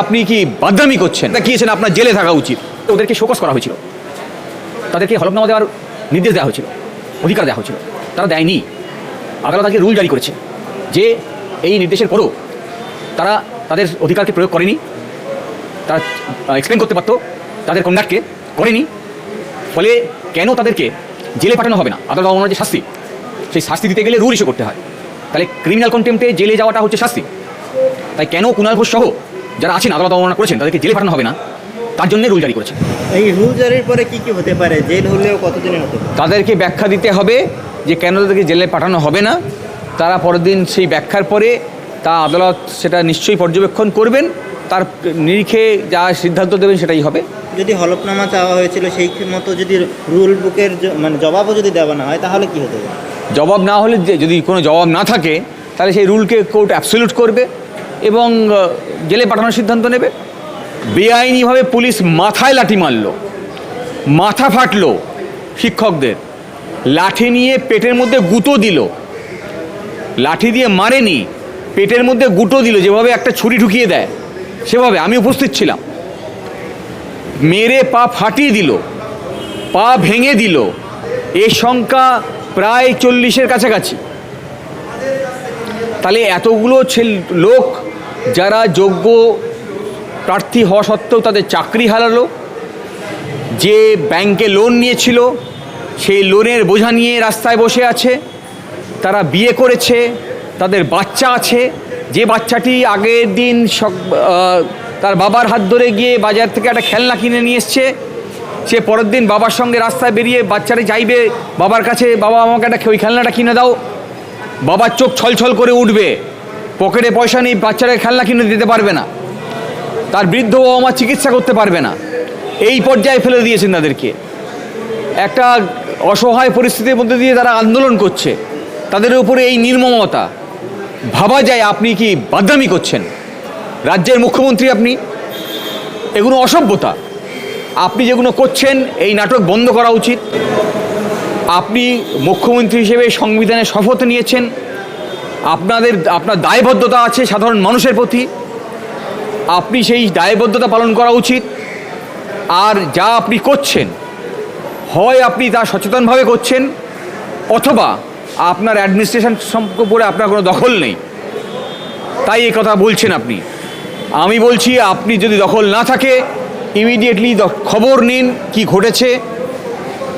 আপনি কি বাদরামি করছেন? না দেখিয়েছেন আপনার জেলে থাকা উচিত। ওদেরকে শোকস করা হয়েছিল। তাদেরকে হলফনামা দেওয়ার নির্দেশ দেওয়া হয়েছিল, অধিকার দেওয়া হয়েছিল। তারা দেয়নি। আদালত আজকে রুল জারি করেছে যে এই নির্দেশের পরও তারা তাদের অধিকারকে প্রয়োগ করেনি। তারা এক্সপ্লেন করতে পারতো, তাদের কন্ডাক্টকে করেনি। ফলে কেন তাদেরকে জেলে পাঠানো হবে না? আদালত অবমাননার যে শাস্তি, সেই শাস্তি দিতে গেলে রুল ইস্যু করতে হয়। তাহলে ক্রিমিনাল কন্টেম্পটে জেলে যাওয়াটা হচ্ছে শাস্তি। তাই কেন কুণাল ঘোষ সহ যারা আছেন আদালত অবমাননা করেছেন তাদেরকে জেলে পাঠানো হবে না। তার জন্য রুল জারি করেছে। এই রুল জারির পরে কি কি হতে পারে? জেল হলেও কতদিনের হতে তাদেরকে ব্যাখ্যা দিতে হবে যে কেন তাদেরকে জেলে পাঠানো হবে না। তারা পরের দিন সেই ব্যাখ্যার পরে তা আদালত সেটা নিশ্চয়ই পর্যবেক্ষণ করবেন। তার নিরিখে যা সিদ্ধান্ত দেবেন সেটাই হবে। যদি হলফনামা চাওয়া হয়েছিল সেই মতো যদি রুল বুকের মানে জবাবও যদি দেওয়া না হয় তাহলে কি হতে পারে? জবাব না হলে যদি কোনো জবাব না থাকে তাহলে সেই রুলকে কোর্ট অ্যাবসলিউট করবে। এবং জেলে পাঠানোর সিদ্ধান্ত নেবে? বেআইনিভাবে পুলিশ মাথায় লাঠি মারলো, মাথা ফাটলো শিক্ষকদের, লাঠি নিয়ে পেটের মধ্যে গুঁতো দিল। লাঠি দিয়ে মারেনি, পেটের মধ্যে গুঁটো দিল, যেভাবে একটা ছুরি ঢুকিয়ে দেয়, সেভাবে আমি উপস্থিত ছিলাম। মেরে পা ফাটিয়ে দিল, পা ভেঙে দিল, এ সংখ্যা প্রায় চল্লিশের কাছাকাছি। তাহলে এতগুলো ছেল- লোক যারা যোগ্য প্রার্থী হওয়া সত্ত্বেও তাদের চাকরি হারালো যে ব্যাংকে লোন নিয়েছিল সেই লোনের বোঝা নিয়ে রাস্তায় বসে আছে তারা বিয়ে করেছে তাদের বাচ্চা আছে যে বাচ্চাটি আগের দিন আহ, তার বাবার হাত ধরে গিয়ে বাজার থেকে একটা খেলনা কিনে নিয়ে এসছে সে পরের দিন বাবার সঙ্গে রাস্তায় বেরিয়ে বাচ্চাটা চাইবে বাবার কাছে বাবা আমাকে একটা ওই খেলনাটা কিনে দাও। বাবার চোখ ছলছল করে উঠবে। পকেটে পয়সা নেই বাচ্চাটাকে খেলনা কিনে দিতে পারবে না। তার বৃদ্ধ বাবা মা চিকিৎসা করতে পারবে না। এই পর্যায়ে ফেলে দিয়েছেন তাদেরকে। একটা অসহায় পরিস্থিতির মধ্যে দিয়ে তারা আন্দোলন করছে। তাদের উপরে এই নির্মমতা। ভাবা যায় আপনি কি বাদরামি করছেন? রাজ্যের মুখ্যমন্ত্রী আপনি? এগুলো অসভ্যতা। আপনি যেগুলো করছেন, এই নাটক বন্ধ করা উচিত। আপনি মুখ্যমন্ত্রী হিসেবে সংবিধানে শপথ নিয়েছেন। আপনাদের, আপনার দায়বদ্ধতা আছে সাধারণ মানুষের প্রতি। আপনি সেই দায়বদ্ধতা পালন করা উচিত। আর যা আপনি করছেন, হয় আপনি তা সচেতনভাবে করছেন, অথবা আপনার অ্যাডমিনিস্ট্রেশন সম্পর্কে আপনার কোনো দখল নেই। তাই এই কথা বলছেন আপনি। আমি বলছি, আপনি যদি দখল না থাকে, ইমিডিয়েটলি খবর নিন কি ঘটেছে।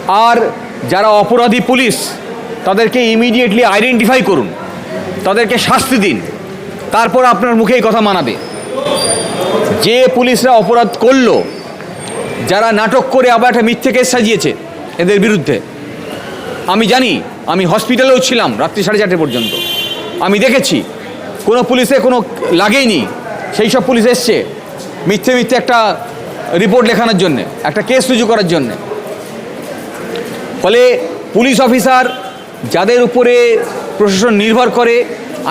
আর যারা অপরাধী পুলিশ, তাদেরকে ইমিডিয়েটলি আইডেন্টিফাই করুন। তাদেরকে শাস্তি দিন। তারপর আপনার মুখে এই কথা মানাবে। যে পুলিশরা অপরাধ করল, যারা নাটক করে আবার একটা মিথ্যে কেস সাজিয়েছে এদের বিরুদ্ধে, আমি জানি, আমি হসপিটালেও ছিলাম রাত্রি সাড়ে চারটে পর্যন্ত। আমি দেখেছি, কোনো পুলিশে কোনো লাগেইনি, সেই সব পুলিশ এসছে মিথ্যে মিথ্যে একটা রিপোর্ট লেখানোর জন্যে, একটা কেস রুজু করার জন্যে। ফলে পুলিশ অফিসার যাদের উপরে প্রশাসন নির্ভর করে,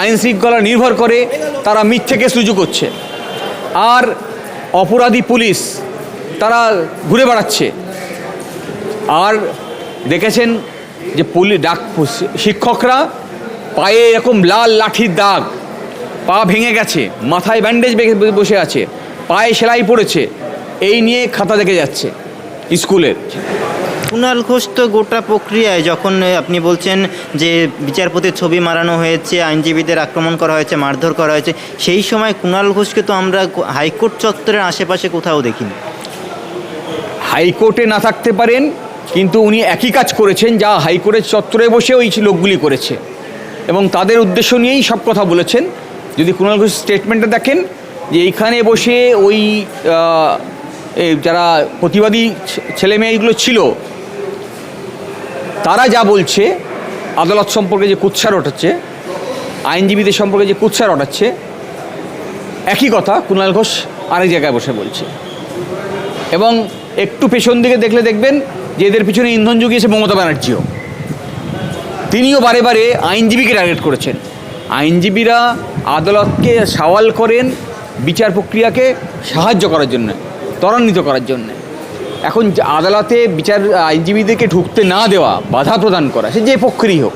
আইন শৃঙ্খলা নির্ভর করে, তারা মিথ্যেকে সুযোগ করছে। আর অপরাধী পুলিশ তারা ঘুরে বেড়াচ্ছে। আর দেখেছেন যে পুলিশ ডাক শিক্ষকরা পায়ে এরকম লাল লাঠির দাগ, পা ভেঙে গেছে, মাথায় ব্যান্ডেজ বসে আছে, পায়ে সেলাই পড়েছে, এই নিয়ে খাতা দেখে যাচ্ছে স্কুলের। কুণাল ঘোষ তো গোটা প্রক্রিয়ায় যখন আপনি বলছেন যে বিচারপতির ছবি মারানো হয়েছে, আইনজীবীদের আক্রমণ করা হয়েছে, মারধর করা হয়েছে, সেই সময় কুণাল ঘোষকে তো আমরা হাইকোর্ট চত্বরের আশেপাশে কোথাও দেখিনি। হাইকোর্টে না থাকতে পারেন, কিন্তু উনি একই কাজ করেছেন, যা হাইকোর্টের চত্বরে বসে ওই লোকগুলি করেছে। এবং তাদের উদ্দেশ্য নিয়েই সব কথা বলেছেন। যদি কুণাল ঘোষ স্টেটমেন্টে দেখেন, যে এইখানে বসে ওই যারা প্রতিবাদী ছেলে মেয়েগুলো ছিল তারা যা বলছে, আদালত সম্পর্কে যে কুৎসার ওঠাচ্ছে, আইনজীবীদের সম্পর্কে যে কুৎসার ওঠাচ্ছে, একই কথা, কুণাল ঘোষ আরেক জায়গায় বসে বলছে। এবং একটু পেছন দিকে দেখলে দেখবেন যে এদের পিছনে ইন্ধন জুগিয়েছে মমতা ব্যানার্জিও। তিনিও বারে বারে আইনজীবীকে টার্গেট করেছেন। আইনজীবীরা আদালতকে সওয়াল করেন বিচার প্রক্রিয়াকে সাহায্য করার জন্য, ত্বরান্বিত করার জন্য। এখন আদালতে বিচার আইনজীবীদেরকে ঢুকতে না দেওয়া, বাধা প্রদান করা, সে যে পক্ষেরই হোক,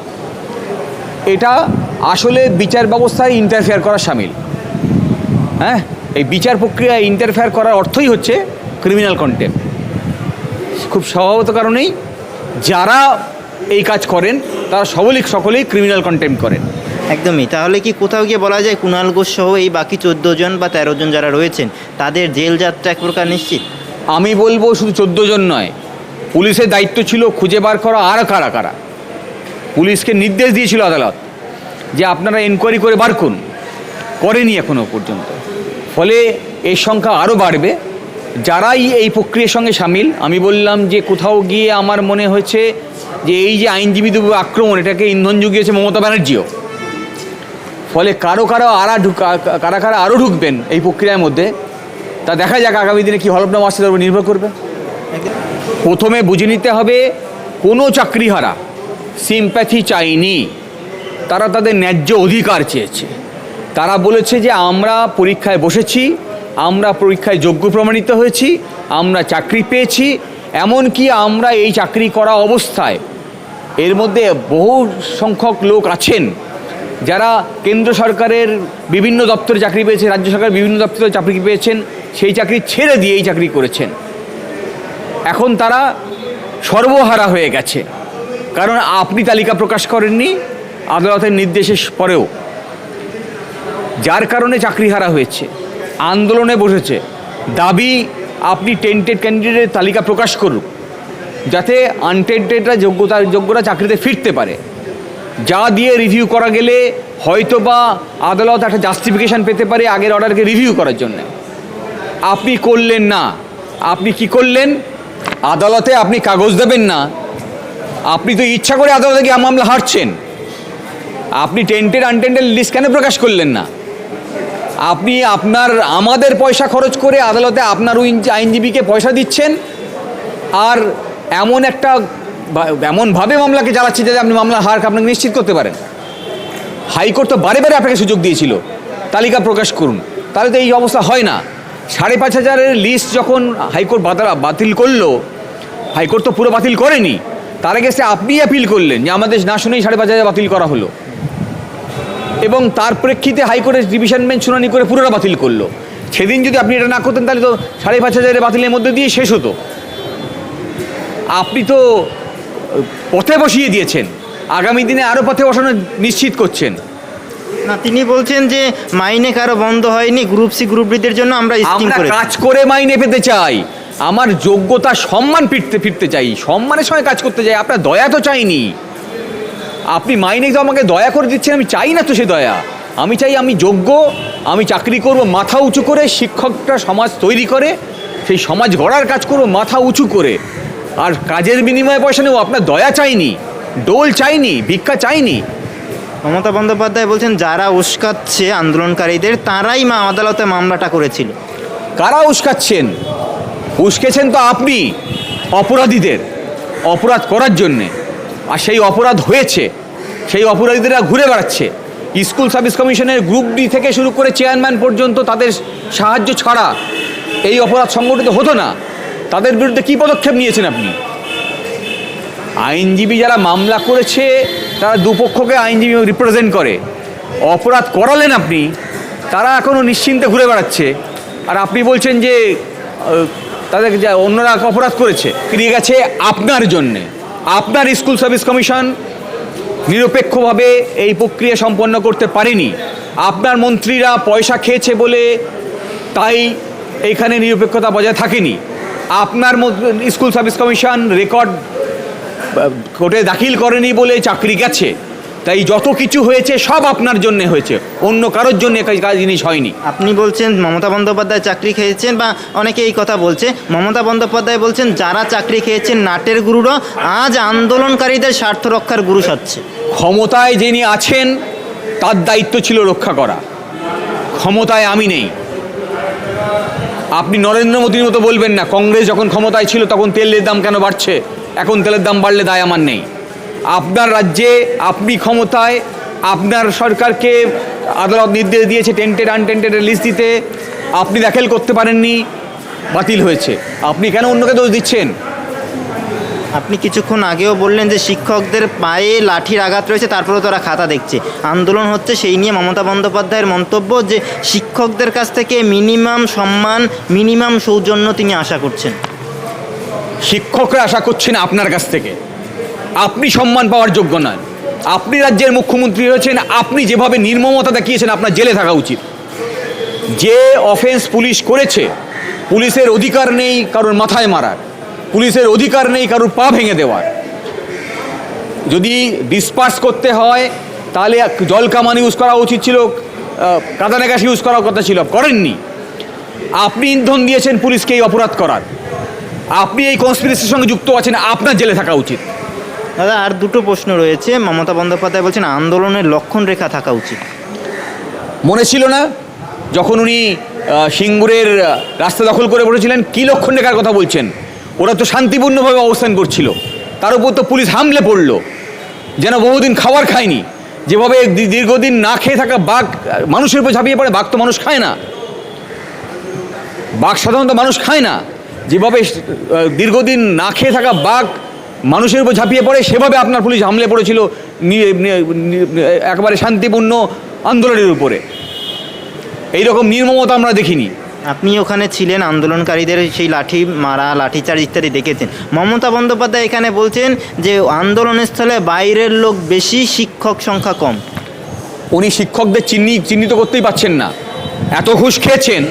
এটা আসলে বিচার ব্যবস্থায় ইন্টারফেয়ার করা সামিল। হ্যাঁ? এই বিচার প্রক্রিয়ায় ইন্টারফেয়ার করার অর্থই হচ্ছে ক্রিমিনাল কন্টেম্প খুব স্বভাবত কারণেই যারা এই কাজ করেন, তারা সবলিক সকলেই ক্রিমিনাল কন্টেম্প করেন। একদমই। তাহলে কি কোথাও গিয়ে বলা যায় কুণাল ঘোষ সহ এই বাকি চোদ্দ জন বা তেরো জন যারা রয়েছেন, তাদের জেল যাত্রা এক প্রকার নিশ্চিত? আমি বলব শুধু চোদ্দ জন নয়। পুলিশের দায়িত্ব ছিল খুঁজে বার করা আর কারা কারা। পুলিশকে নির্দেশ দিয়েছিল আদালত যে আপনারা এনকোয়ারি করে বার করুন। করেনি এখনও পর্যন্ত। ফলে এর সংখ্যা আরও বাড়বে। যারাই এই প্রক্রিয়ার সঙ্গে সামিল, আমি বললাম যে কোথাও গিয়ে আমার মনে হয়েছে যে এই যে আইনজীবী আক্রমণ, এটাকে ইন্ধন জুগিয়েছে মমতা ব্যানার্জিও। ফলে কারও কারও আরা ঢুক, কারা কারা আরও ঢুকবেন এই প্রক্রিয়ার মধ্যে তা দেখা যাক আগামী দিনে কী হলফনামা আসছে তার উপর নির্ভর করবে। প্রথমে বুঝে নিতে হবে, কোনো চাকরিহারা সিম্প্যাথি চাইনি তারা তাদের ন্যায্য অধিকার চেয়েছে। তারা বলেছে যে, আমরা পরীক্ষায় বসেছি, আমরা পরীক্ষায় যোগ্য প্রমাণিত হয়েছি, আমরা চাকরি পেয়েছি, এমনকি আমরা এই চাকরি করা অবস্থায় এর মধ্যে বহু সংখ্যক লোক আছেন। যারা কেন্দ্র সরকারের বিভিন্ন দপ্তরে চাকরি পেয়েছে, রাজ্য সরকারের বিভিন্ন দপ্তরে চাকরি পেয়েছেন, সেই চাকরি ছেড়ে দিয়ে এই চাকরি করেছেন। এখন তারা সর্বহারা হয়ে গেছে। কারণ আপনি তালিকা প্রকাশ করেননি, আদালতের নির্দেশের পরেও। যার কারণে চাকরিহারা হয়েছে, আন্দোলনে বসেছে। দাবি, আপনি টেন্টেড ক্যান্ডিডেটের তালিকা প্রকাশ করুন যাতে আনটেন্টেডরা যোগ্যতা যোগ্যরা চাকরিতে ফিরতে পারে। যা দিয়ে রিভিউ করা গেলে হয়তো বা আদালত একটা জাস্টিফিকেশান পেতে পারে আগের অর্ডারকে রিভিউ করার জন্য। আপনি করলেন না। আপনি কি করলেন? আদালতে আপনি কাগজ দেবেন না। আপনি তো ইচ্ছা করে আদালতে গিয়ে মামলা হারছেন। আপনি টেন্টেড আনটেন্টেড লিস্ট কেন প্রকাশ করলেন না? আপনি আপনার, আমাদের পয়সা খরচ করে আদালতে আপনার ওই আইনজীবীকে পয়সা দিচ্ছেন। আর এমন একটা এমনভাবে মামলাকে চালাচ্ছে যাতে আপনি মামলা হার আপনাকে নিশ্চিত করতে পারেন। হাইকোর্ট তো বারে বারে আপনাকে সুযোগ দিয়েছিল। তালিকা প্রকাশ করুন। তাহলে তো এই অবস্থা হয় না। সাড়ে পাঁচ হাজারের লিস্ট যখন হাইকোর্ট বাতিল করল, হাইকোর্ট তো পুরো বাতিল করেনি। তার আগে সে আপনি অ্যাপিল করলেন যে আমাদের না শুনেই সাড়ে পাঁচ হাজার বাতিল করা হলো। এবং তার প্রেক্ষিতে হাইকোর্টের ডিভিশন বেঞ্চ শুনানি করে পুরোটা বাতিল করল। সেদিন যদি আপনি এটা না করতেন, তাহলে তো সাড়ে পাঁচ হাজারের বাতিলের মধ্যে দিয়ে শেষ হতো। আপনি তো পথে বসিয়ে দিয়েছেন। আগামী দিনে আরও পথে বসানো নিশ্চিত করছেন। না তিনি বলছেন যে মাইনে কারও বন্ধ হয়নি গ্রুপ সি গ্রুপ ডিদের জন্য আমরা স্কিম আমরা করে কাজ করে মাইনে পেতে চাই। আমার যোগ্যতা সম্মান ফিরতে ফিরতে চাই। সম্মানের সঙ্গে কাজ করতে চাই আপনার দয়া তো চাইনি। আপনি মাইনে তো আমাকে দয়া করে দিচ্ছেন আমি চাই না তো সে দয়া। আমি চাই আমি যোগ্য আমি চাকরি করব মাথা উঁচু করে শিক্ষকটা সমাজ তৈরি করে সেই সমাজ গড়ার কাজ করব মাথা উঁচু করে। আর কাজের বিনিময়ে পয়সা নেব আপনার দয়া চাইনি ডোল চাইনি ভিক্ষা চাইনি। মমতা বন্দ্যোপাধ্যায় বলছেন যারা উস্কাচ্ছে আন্দোলনকারীদের তারাই মা আদালতে মামলাটা করেছিল। কারা উস্কাচ্ছেন? উস্কেছেন তো আপনি অপরাধীদের অপরাধ করার জন্যে। আর সেই অপরাধ হয়েছে সেই অপরাধীরা ঘুরে বেড়াচ্ছে। স্কুল সার্ভিস কমিশনের গ্রুপ ডি থেকে শুরু করে চেয়ারম্যান পর্যন্ত তাদের সাহায্য ছাড়া এই অপরাধ সংগঠিত হতো না। তাদের বিরুদ্ধে কী পদক্ষেপ নিয়েছেন আপনি? আইনজীবী যারা মামলা করেছে, তারা দুপক্ষকে আইনজীবী রিপ্রেজেন্ট করে। অপরাধ করালেন আপনি, তারা এখনও নিশ্চিন্তে ঘুরে বেড়াচ্ছে। আর আপনি বলছেন যে তাদের যা অন্যরা অপরাধ করেছে ফিরে গেছে আপনার জন্যে। আপনার স্কুল সার্ভিস কমিশন নিরপেক্ষভাবে এই প্রক্রিয়া সম্পন্ন করতে পারেনি। আপনার মন্ত্রীরা পয়সা খেয়েছে বলে তাই এইখানে নিরপেক্ষতা বজায় থাকেনি। আপনার স্কুল সার্ভিস কমিশন রেকর্ড কোর্টে দাখিল করেনি বলে চাকরি গেছে। তাই যত কিছু হয়েছে সব আপনার জন্য হয়েছে। অন্য কারোর জন্য কাজ জিনিস হয়নি। আপনি বলছেন মমতা বন্দ্যোপাধ্যায় চাকরি খেয়েছেন বা অনেকে এই কথা বলছে। মমতা বন্দ্যোপাধ্যায় বলছেন যারা চাকরি খেয়েছেন নাটের গুরুরা আজ আন্দোলনকারীদের স্বার্থ রক্ষার গুরু সাচ্ছে ক্ষমতায় যিনি আছেন তার দায়িত্ব ছিল রক্ষা করা। ক্ষমতায় আমি নেই। আপনি নরেন্দ্র মোদীর মতো বলবেন না, কংগ্রেস যখন ক্ষমতায় ছিল তখন তেলের দাম কেন বাড়ছে? এখন তেলের দাম বাড়লে দায় আমার নেই। আপনার রাজ্যে আপনি ক্ষমতায়, আপনার সরকারকে আদালত নির্দেশ দিয়েছে টেন্টেড আনটেন্টেডের লিস্ট দিতে, আপনি দাখিল করতে পারেননি, বাতিল হয়েছে। আপনি কেন অন্যকে দোষ দিচ্ছেন? আপনি কিছুক্ষণ আগেও বললেন যে শিক্ষকদের পায়ে লাঠির আঘাত রয়েছে, তারপরেও তারা খাতা দেখছে। আন্দোলন হচ্ছে সেই নিয়ে মমতা বন্দ্যোপাধ্যায়ের মন্তব্য যে শিক্ষকদের কাছ থেকে মিনিমাম সম্মান, মিনিমাম সৌজন্য তিনি আশা করছেন। শিক্ষকরা আশা করছেন আপনার কাছ থেকে। আপনি সম্মান পাওয়ার যোগ্য নন আপনি রাজ্যের মুখ্যমন্ত্রী হয়েছেন, আপনি যেভাবে নির্মমতা দেখিয়েছেন, আপনার জেলে থাকা উচিত। যে অফেন্স পুলিশ করেছে, পুলিশের অধিকার নেই কারোর মাথায় মারার। পুলিশের অধিকার নেই কারোর পা ভেঙে দেওয়ার। যদি ডিসপার্স করতে হয় তাহলে জল কামান ইউজ করা উচিত ছিল কাদানে গ্যাস ইউজ করার কথা ছিল করেননি। আপনি ইন্ধন দিয়েছেন পুলিশকে এই অপরাধ করার। আপনি এই কনস্পিরেসির সঙ্গে যুক্ত আছেন আপনার জেলে থাকা উচিত। দাদা আর দুটো প্রশ্ন রয়েছে। মমতা বন্দ্যোপাধ্যায় বলছেন আন্দোলনের লক্ষণ রেখা থাকা উচিত। মনে ছিল না যখন উনি সিঙ্গুরের রাস্তা দখল করে বসেছিলেন কী লক্ষণ রেখার কথা বলছেন? ওরা তো শান্তিপূর্ণভাবে অবস্থান করছিল। তার উপর তো পুলিশ হামলে পড়ল। যেন বহুদিন খাবার খায়নি। যেভাবে দীর্ঘদিন না খেয়ে থাকা বাঘ, মানুষের উপর ঝাঁপিয়ে পড়ে, বাঘ তো মানুষ খায় না। বাঘ সাধারণত মানুষ খায় না। যেভাবে দীর্ঘদিন না খেয়ে থাকা বাঘ মানুষের উপর ঝাঁপিয়ে পড়ে, সেভাবে আপনার পুলিশ হামলে পড়েছিল একেবারে শান্তিপূর্ণ আন্দোলনের উপরে। এইরকম নির্মমতা আমরা দেখিনি। আপনি ওখানে ছিলেন, আন্দোলনকারীদের সেই লাঠি মারা, লাঠিচার্জ ইত্যাদি দেখেছেন। মমতা বন্দ্যোপাধ্যায় এখানে বলছেন যে, আন্দোলনস্থলে বাইরের লোক বেশি, শিক্ষক সংখ্যা কম। উনি শিক্ষকদের চিহ্নি, চিহ্নিত করতেই পারছেন না। এত ঘুষ খেয়েছেন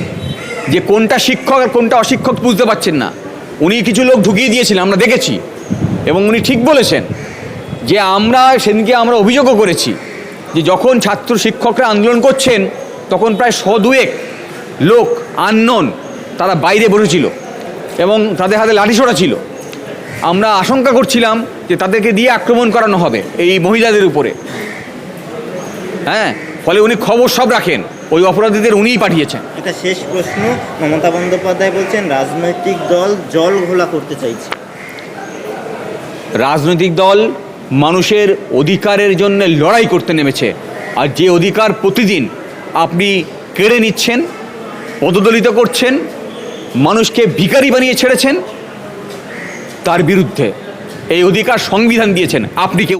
যে, কোনটা শিক্ষক আর কোনটা অশিক্ষক বুঝতে পারছেন না। উনি কিছু লোক ঢুকিয়ে দিয়েছিলেন, আমরা দেখেছি। এবং উনি ঠিক বলেছেন যে, আমরা সেদিনকে আমরা অভিযোগও করেছি যে, যখন ছাত্র শিক্ষকরা আন্দোলন করছেন, তখন প্রায় শ দুয়েক লোক আননোন তারা বাইরে বসেছিল এবং তাদের হাতে লাঠি লাঠিসোড়া ছিল। আমরা আশঙ্কা করছিলাম যে তাদেরকে দিয়ে আক্রমণ করানো হবে এই মহিলাদের উপরে। হ্যাঁ ফলে উনি খবর সব রাখেন ওই অপরাধীদের উনিই পাঠিয়েছেন। এটা শেষ প্রশ্ন। মমতা বন্দ্যোপাধ্যায় বলছেন রাজনৈতিক দল জল ঘোলা করতে চাইছে। রাজনৈতিক দল মানুষের অধিকারের জন্য লড়াই করতে নেমেছে। আর যে অধিকার প্রতিদিন আপনি কেড়ে নিচ্ছেন পদদলিত করছেন মানুষকে ভিকারি বানিয়ে ছেড়েছেন তার বিরুদ্ধে এই অধিকার সংবিধান দিয়েছেন। আপনি কেউ